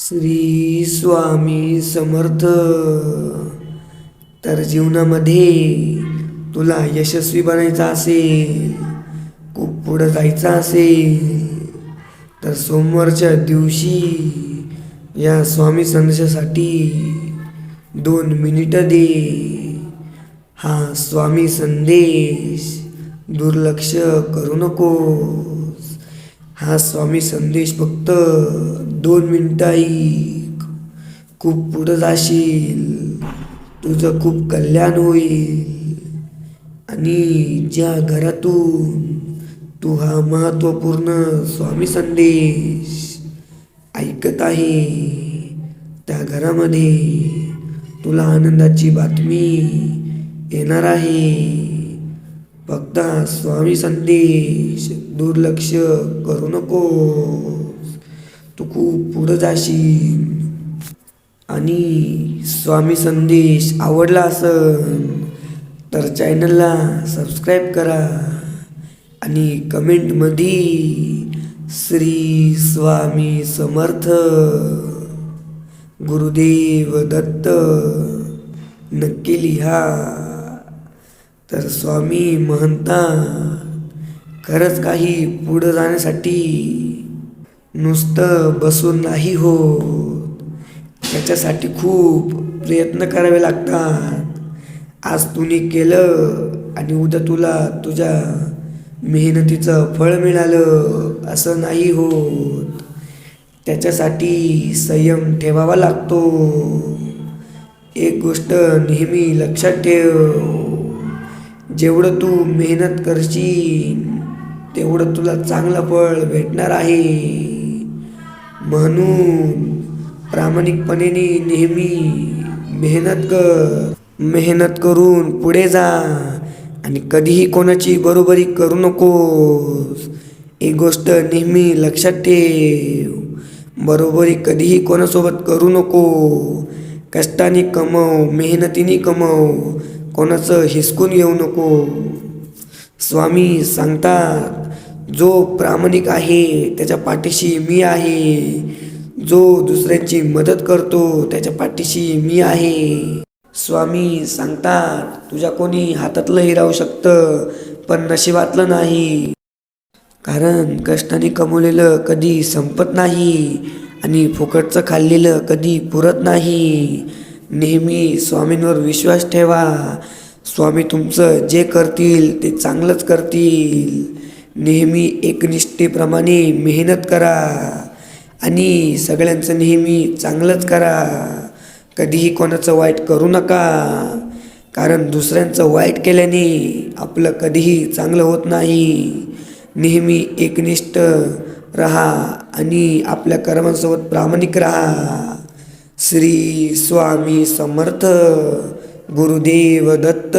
श्री स्वामी समर्थ. तर जीवनामध्ये तुला यशस्वी बनायचं असेल खूप पुढं जायचं असेल तर सोमवारच्या दिवशी या स्वामी संदेशासाठी दोन मिनिटं दे. हा स्वामी संदेश दुर्लक्ष करू नको. हा स्वामी संदेश फक्त दोन मिनटं ऐक. खूप पुढं जाशील. तुझं खूप कल्याण होईल. आणि ज्या घरातून तू हा महत्त्वपूर्ण स्वामी संदेश ऐकत आहे त्या घरामध्ये तुला आनंदाची बातमी येणार आहे. फक्त स्वामी संदेश दुर्लक्ष करू नको तू खूप पुढं जाशील. आणि स्वामी संदेश आवडला असन तर चॅनलला सबस्क्राईब करा आणि कमेंटमध्ये श्री स्वामी समर्थ गुरुदेव दत्त नक्की लिहा. तर स्वामी म्हणतात खरंच काही पुढं जाण्यासाठी नुसतं बसून नाही होत. त्याच्यासाठी खूप प्रयत्न करावे लागतात. आज तुम्ही केलं आणि उद्या तुला तुझ्या मेहनतीचं फळ मिळालं असं नाही होत. त्याच्यासाठी संयम ठेवावा लागतो. एक गोष्ट नेहमी लक्षात ठेव. जेवढं तू मेहनत करशील तेवढं तुला चांगलं फळ भेटणार आहे. म्हणून प्रामाणिकपणे नेहमी मेहनत कर. मेहनत करून पुढे जा आणि कधीही कोणाची बरोबरी करू नकोस. एक गोष्ट नेहमी लक्षात ठेव. बरोबरी कधीही कोणासोबत करू नको. कष्टाने कमव मेहनतीने कमव. कोणाचं हिसकून घेऊ नको. स्वामी सांगतात जो प्रामाणिक आहे त्याच्या पाठीशी मी आहे. जो दुसऱ्यांची मदत करतो त्याच्या पाठीशी मी आहे. स्वामी सांगतात तुझ्या कोणी हातातलंही राहू शकतं पण नशिबातलं नाही. कारण कष्टाने कमवलेलं कधी संपत नाही आणि फुकटचं खाल्लेलं कधी पुरत नाही. नेहमी स्वामींवर विश्वास ठेवा. स्वामी तुमचं जे करतील ते चांगलंच करतील. नेहमी एकनिष्ठेप्रमाणे मेहनत करा आणि सगळ्यांचं नेहमी चांगलंच करा. कधीही कोणाचं वाईट करू नका कारण दुसऱ्यांचं वाईट केल्याने आपलं कधीही चांगलं होत नाही. नेहमी एकनिष्ठ रहा आणि आपल्या कर्मांसोबत प्रामाणिक रहा. श्री स्वामी समर्थ. गुरुदेव दत्त